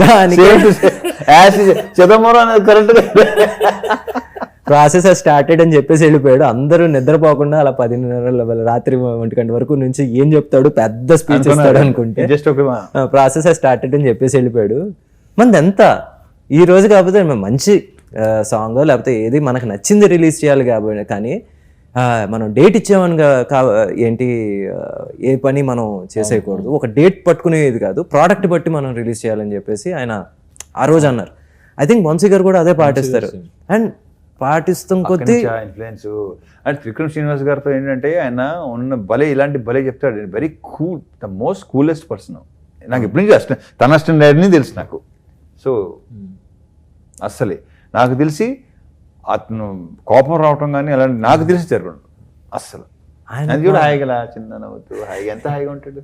దానికి చిదంబరం అనేది correct process started అని చెప్పేసి వెళ్ళిపోయాడు. అందరూ నిద్రపోకుండా అలా పదిన్నర రాత్రి ఒంటి గంట వరకు నుంచి ఏం చెప్తాడు? పెద్ద స్పీచ్ ఇస్తాడు అనుకుంటే. జస్ట్ ఒక ప్రాసెస్ స్టార్టెడ్ అని చెప్పేసి వెళ్ళిపోయాడు. మనది ఎంత? ఈ రోజు కాకపోతే మంచి సాంగ్ లేకపోతే ఏది మనకు నచ్చింది రిలీజ్ చేయాలి కాబట్టి కానీ మనం డేట్ ఇచ్చామని గా- కా ఏంటి ఏ పని మనం చేసేయకూడదు. ఒక డేట్ పట్టుకునేది కాదు ప్రోడక్ట్ బట్టి మనం రిలీజ్ చేయాలని చెప్పేసి ఆయన ఆ రోజు అన్నారు. ఐ థింక్ వంశీ గారు కూడా అదే పాటిస్తారు. అండ్ పాటిస్తాం కొద్దీ ఇన్ఫ్లుయెన్స్ అండ్ త్రికరణ శ్రీనివాస్ గారితో ఏంటంటే ఆయన ఉన్న భలే ఇలాంటి భలే చెప్తాడు. Very cool the most coolest person నాకు ఎప్పటి నుంచి అష్టం తన అష్టం డాడీని తెలుసు నాకు. సో అస్సలే. నాకు తెలిసి అతను కోపం రావటం కానీ అలాంటి నాకు తెలిసి జరగదు అస్సలు. ఆయన అది కూడా హాయిగా చిన్న నవ్వుతూ హాయిగా. ఎంత హాయిగా ఉంటాడు?